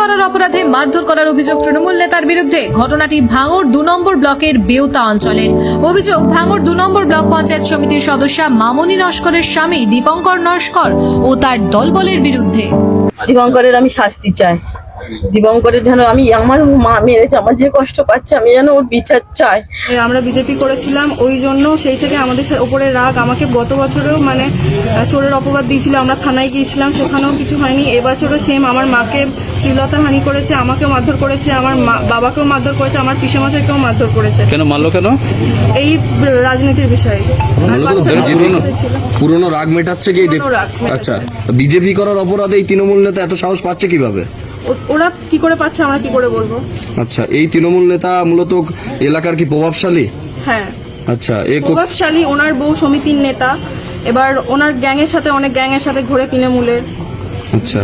করার অপরাধে মারধর করার অভিযোগ তৃণমূল নেতার বিরুদ্ধে। ঘটনাটি ভাঙর দু নম্বর ব্লকের বেউতা অঞ্চলের। অভিযোগ ভাঙড় দু নম্বর ব্লক পঞ্চায়েত সমিতির সদস্যা মামনি নস্করের স্বামী দীপঙ্কর নস্কর ও তার দলবলের বিরুদ্ধে। দীপঙ্করের আমি শাস্তি চাই। দীপঙ্করের যেন আমি আমার মা মেরেছে আমার যে কষ্ট পাচ্ছে আমি যেন ওর বিচার চাই। আমরা বিজেপি করেছিলাম ওই জন্য সেই থেকে আমাদের ওপরে রাগ। আমাকে গত বছরেও মানে চোরের অপবাদ দিয়েছিল আমরা থানায় গিয়েছিলাম সেখানেও কিছু হয়নি। এবছরও সেম আমার মাকে শ্রীলতা হানি করেছে আমাকেও মারধর করেছে আমার মা- বাবাকেও মারধর করেছে আমার পিসেমশাইকেও মারধর করেছে। কেন মারলো কেন? এই রাজনীতির বিষয়ে। পুরনো রাগ মেটাচ্ছে কি। আচ্ছা বিজেপি করার অপরাধে এই তৃণমূল নেতা এত সাহস পাচ্ছে কীভাবে? ওরা কি করে পাচ্ছে আমরা কি করে বলব? আচ্ছা এই তৃণমূল নেতা মূলত এলাকার কি প্রভাবশালী? হ্যাঁ। আচ্ছা এ কো- প্রভাবশালী ওনার বউ সমিতির নেতা। এবার ওনার গ্যাংয়ের সাথে অনেক গ্যাংয়ের সাথে ঘুরে তৃণমূলের আচ্ছা।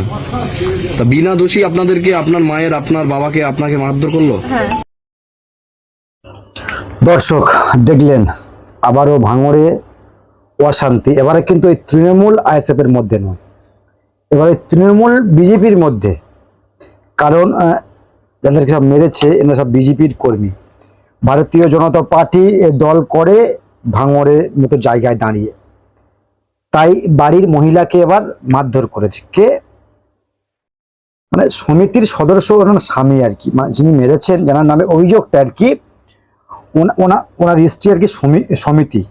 তা বিনা দোষী আপনাদেরকে আপনার মায়ের আপনার বাবাকে আপনাকে মারধর করল? হ্যাঁ। দর্শক দেখলেন আবারও ভাঙড়ে অশান্তি। এবারে কিন্তু এই তৃণমূল আইএসএফ এর মধ্যে নয়। এবারে তৃণমূল বিজেপির মধ্যে কারণ যাদেরকে সব মেরেছে এনারা সব বিজেপির কর্মী। ভারতীয় জনতা পার্টি দল করে ভাঙড়ের মতো জায়গায় দাঁড়িয়ে। তাই বাড়ির মহিলাকে এবার মারধর করেছে। কে? মানে সমিতির সদস্য ওনার স্বামী আর কি। মানে যিনি মেরেছেন, যার নামে অভিযোগটা আর কি, ওনা- ওনা ওনার স্ত্রী আর কি সমি- সমিতি।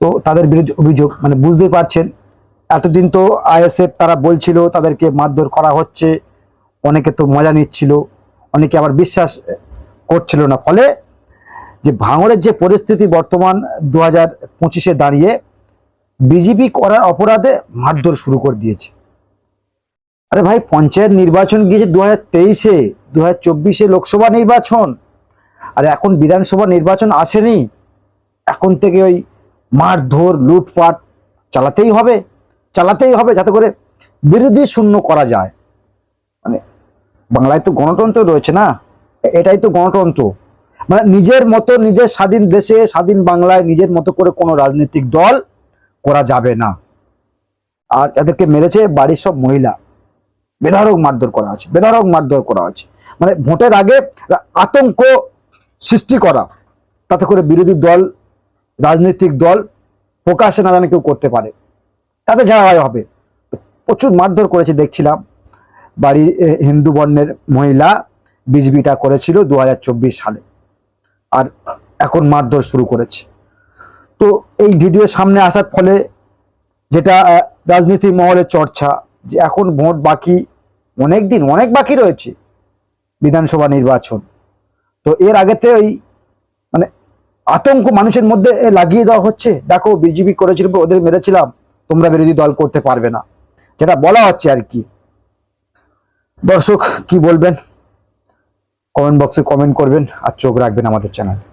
তো তাদের বিরুদ্ধে অভিযোগ মানে বুঝতে পারছেন। এতদিন তো আইএসএফ তারা বলছিল তাদেরকে মারধর করা হচ্ছে। অনেকে তো মজা নিচ্ছিল, অনেকে আবার বিশ্বাস করছিল না। ফলে যে ভাঙড়ের যে পরিস্থিতি বর্তমান দু হাজার পঁচিশে দাঁড়িয়ে, বিজেপি করার অপরাধে মারধর শুরু করে দিয়েছে। আরে ভাই, পঞ্চায়েত নির্বাচন গিয়েছে দু হাজার তেইশে দু হাজার চব্বিশে লোকসভা নির্বাচন, আর এখন বিধানসভা নির্বাচন আসেনি, এখন থেকে ওই মারধর, লুটপাট চালাতেই হবে চালাতেই হবে যাতে করে বিরোধী শূন্য করা যায়। বাংলায় তো গণতন্ত্র রয়েছে না? এটাই তো গণতন্ত্র। মানে নিজের মতো নিজের স্বাধীন দেশে, স্বাধীন বাংলায় নিজের মতো করে কোনো রাজনৈতিক দল করা যাবে না। আর যাদেরকে মেরেছে বাড়ির সব মহিলা। বেধারক মারধর করা আছে বেধারক মারধর করা আছে। মানে ভোটের আগে আতঙ্ক সৃষ্টি করা, তাতে করে বিরোধী দল, রাজনৈতিক দল প্রকাশে না জানে কেউ করতে পারে। তাতে হয় হবে। প্রচুর মারধর করেছে, দেখছিলাম। বাড়ি হিন্দু বর্ণের মহিলা বিজবিটা করেছিল দু হাজার চব্বিশ সালে। আর এখন মারধর শুরু করেছে। তো এই ভিডিও সামনে আসার ফলে যেটা রাজনীতি মহলে চর্চা, যে এখন ভোট বাকি অনেক দিন, অনেক বাকি রয়েছে বিধানসভা নির্বাচন। তো এর আগেতে ওই মানে আতঙ্ক মানুষের মধ্যে লাগিয়ে দেওয়া হচ্ছে, দেখো বিজেপি করেছিল ওদের মেরেছিলাম, তোমরা বিরোধী দল করতে পারবে না। যেটা বলা হচ্ছে আর কি। দর্শক কি বলবেন? কমেন্ট বক্সে কমেন্ট করবেন আর চোখ রাখবেন আমাদের চ্যানেলে